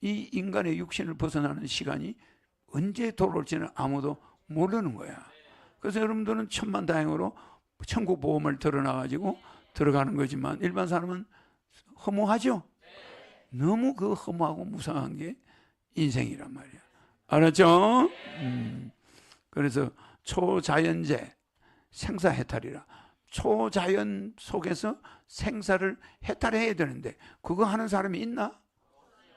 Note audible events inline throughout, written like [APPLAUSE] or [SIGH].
이 인간의 육신을 벗어나는 시간이 언제 돌아올지는 아무도 모르는 거야. 그래서 여러분들은 천만 다행으로 천국 보험을 들어놔가지고 들어가는 거지만 일반 사람은 허무하죠. 너무 그 허무하고 무상한 게 인생이란 말이야. 알았죠? 음. 그래서 초자연제 생사 해탈이라 초자연 속에서 생사를 해탈해야 되는데 그거 하는 사람이 있나?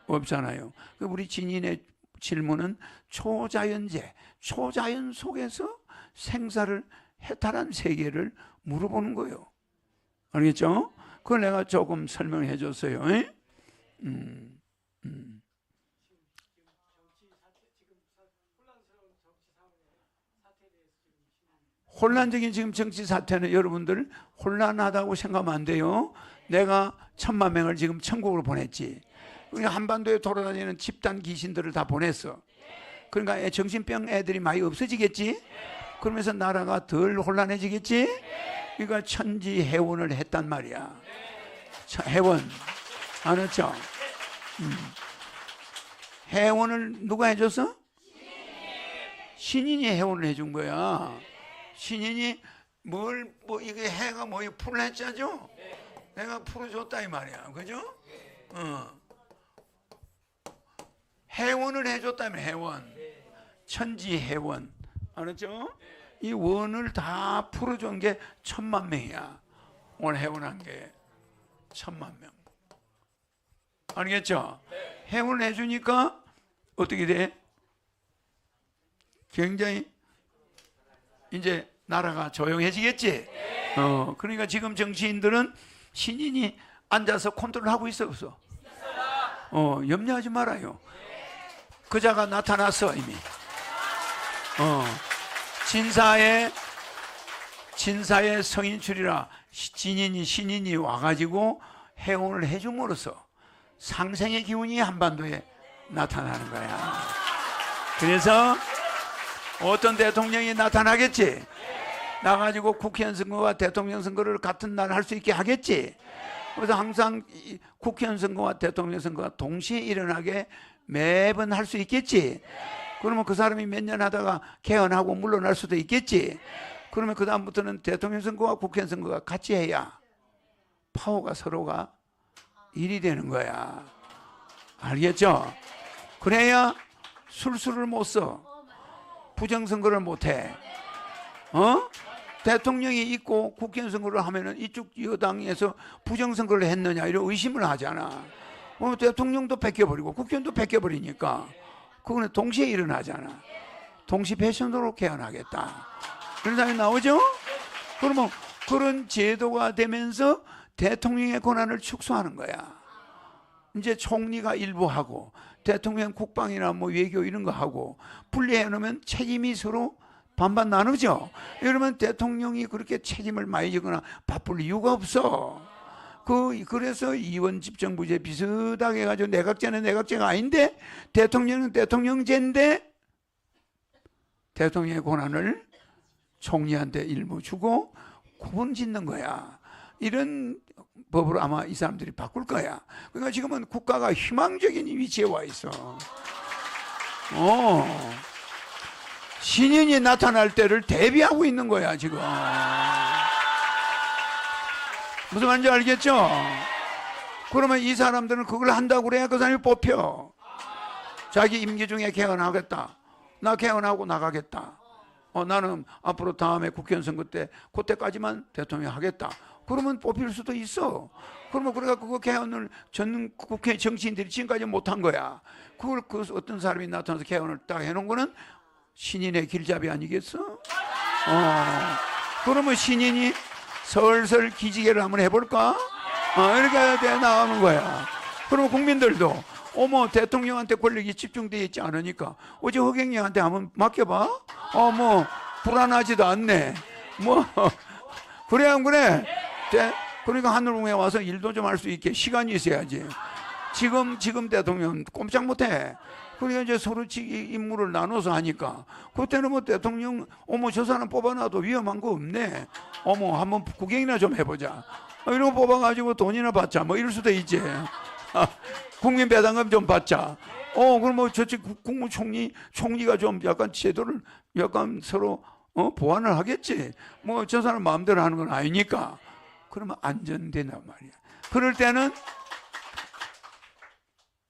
없잖아요. 그 우리 진인의 질문은 초자연제 초자연 속에서 생사를 해탈한 세계를 물어보는 거예요. 알겠죠? 그걸 내가 조금 설명해 줬어요. 에? 음, 음. 혼란적인 지금 정치 사태는 여러분들 혼란하다고 생각하면 안 돼요. 내가 천만 명을 지금 천국으로 보냈지. 우리 한반도에 돌아다니는 집단 귀신들을 다 보냈어. 그러니까 애- 정신병 애들이 많이 없어지겠지. 그러면서 나라가 덜 혼란해지겠지. 그러니까 천지 해원을 했단 말이야. 천- 해원 알았죠? 음. 해원을 누가 해줬어? 신인이 해원을 해준 거야. 신인이 뭘 뭐 이게 해가 뭐예요? 풀을 했자죠? 내가 풀어줬다 이 말이야. 그죠? 어. 해원을 해줬다면 해원. 천지 해원. 알았죠? 이 원을 다 풀어준 게 천만 명이야. 오늘 해원한 게 천만 명. 알겠죠? 해원을 해주니까 어떻게 돼? 굉장히 이제 나라가 조용해지겠지. 어, 그러니까 지금 정치인들은 신인이 앉아서 컨트롤하고 있어 없어? 어, 염려하지 말아요. 그 자가 나타났어 이미. 어, 진사의 진사의 성인출이라 시- 진인이 신인이 와가지고 해원을 해줌으로써 상생의 기운이 한반도에 나타나는 거야. 그래서 어떤 대통령이 나타나겠지. 나가지고 국회의원 선거와 대통령 선거를 같은 날 할 수 있게 하겠지. 그래서 항상 이 국회의원 선거와 대통령 선거가 동시에 일어나게 매번 할 수 있겠지. 그러면 그 사람이 몇 년 하다가 개헌하고 물러날 수도 있겠지. 그러면 그 다음부터는 대통령 선거와 국회의원 선거가 같이 해야 파워가 서로가 일이 되는 거야. 알겠죠? 그래야 술수를 못 써. 부정선거를 못 해. 어? 대통령이 있고 국회의원 선거를 하면은 이쪽 여당에서 부정선거를 했느냐 이런 의심을 하잖아. 어, 대통령도 뺏겨버리고 국회의원도 뺏겨버리니까 그거는 동시에 일어나잖아. 동시 패션으로 개헌하겠다. 그런 사람이 나오죠? 그러면 그런 제도가 되면서 대통령의 권한을 축소하는 거야. 이제 총리가 일부 하고 대통령 국방이나 뭐 외교 이런 거 하고 분리해 놓으면 책임이 서로 반반 나누죠. 이러면 대통령이 그렇게 책임을 많이 지거나 바쁠 이유가 없어. 그 그래서 이원 집정부제 비슷하게 해가지고 내각제는 내각제가 아닌데 대통령은 대통령제인데 대통령의 권한을 총리한테 일부 주고 구분 짓는 거야. 이런 법으로 아마 이 사람들이 바꿀 거야. 그러니까 지금은 국가가 희망적인 위치에 와 있어. 어. 신인이 나타날 때를 대비하고 있는 거야, 지금. 무슨 말인지 알겠죠? 그러면 이 사람들은 그걸 한다고 그래야 그 사람이 뽑혀. 자기 임기 중에 개헌하겠다. 나 개헌하고 나가겠다. 어, 나는 앞으로 다음에 국회의원 선거 때 그때까지만 대통령 하겠다. 그러면 뽑힐 수도 있어. 그러면 그래가 그거 개헌을 전 국회 정치인들이 지금까지 못한 거야. 그걸 그 어떤 사람이 나타나서 개헌을 딱 해놓은 거는 신인의 길잡이 아니겠어? 어. 그러면 신인이 설설 기지개를 한번 해볼까? 어, 이렇게 돼 나오는 거야. 그러면 국민들도 어머 대통령한테 권력이 집중되어 있지 않으니까 어제 허경영한테 한번 맡겨봐. 어뭐 불안하지도 않네. 뭐 [LAUGHS] 그래 안 그래? 대- 그러니까 하늘궁에 와서 일도 좀 할 수 있게 시간이 있어야지. 지금 지금 대통령 꼼짝 못해. 그러니까 이제 서로 지 임무를 나눠서 하니까 그때는 뭐 대통령 어머 저 사람 뽑아놔도 위험한 거 없네. 어머 한번 구경이나 좀 해보자. 어, 이런 거 뽑아가지고 돈이나 받자 뭐 이럴 수도 있지. [LAUGHS] 국민 배당금 좀 받자. 어, 그럼 뭐 저쪽 국- 국무총리 총리가 좀 약간 제도를 약간 서로 어, 보완을 하겠지. 뭐 저 사람 마음대로 하는 건 아니니까. 그러면 안전된단 말이야. 그럴 때는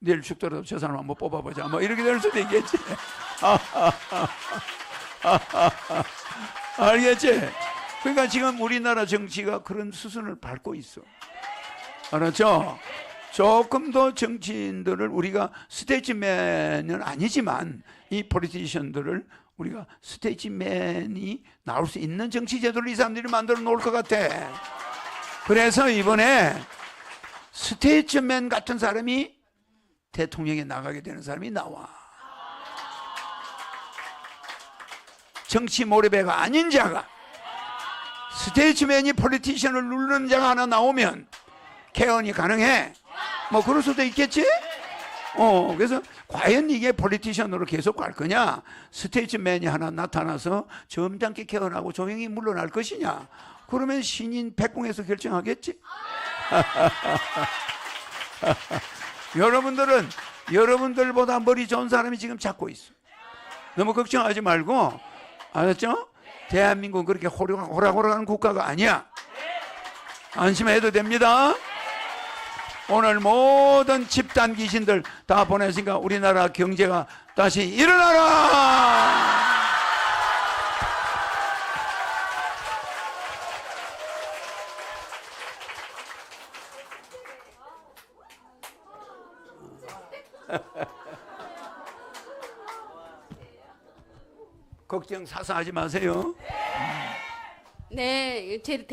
내일 죽더라도 저 사람 한번 뽑아보자. 뭐 이렇게 될 수도 있겠지. [LAUGHS] 알겠지? 그러니까 지금 우리나라 정치가 그런 수순을 밟고 있어. 알았죠? 조금 더 정치인들을 우리가 스테이지맨은 아니지만 이 포리티션들을 우리가 스테이지맨이 나올 수 있는 정치 제도를 이 사람들이 만들어 놓을 것 같아. 그래서 이번에 스테이지맨 같은 사람이 대통령에 나가게 되는 사람이 나와. 정치 모래배가 아닌 자가 스테이지맨이 폴리티션을 누르는 자가 하나 나오면 개헌이 가능해. 뭐 그럴 수도 있겠지? 어, 그래서 과연 이게 폴리티션으로 계속 갈 거냐? 스테이지맨이 하나 나타나서 점잖게 개헌하고 조용히 물러날 것이냐? 그러면 신인 백궁에서 결정하겠지? [LAUGHS] 여러분들은 여러분들보다 머리 좋은 사람이 지금 잡고 있어. 너무 걱정하지 말고 알았죠? 대한민국은 그렇게 호락- 호락호락한 국가가 아니야. 안심해도 됩니다. 오늘 모든 집단 귀신들 다 보내니까 우리나라 경제가 다시 일어나라! 걱정 사서 하지 마세요. 네, 제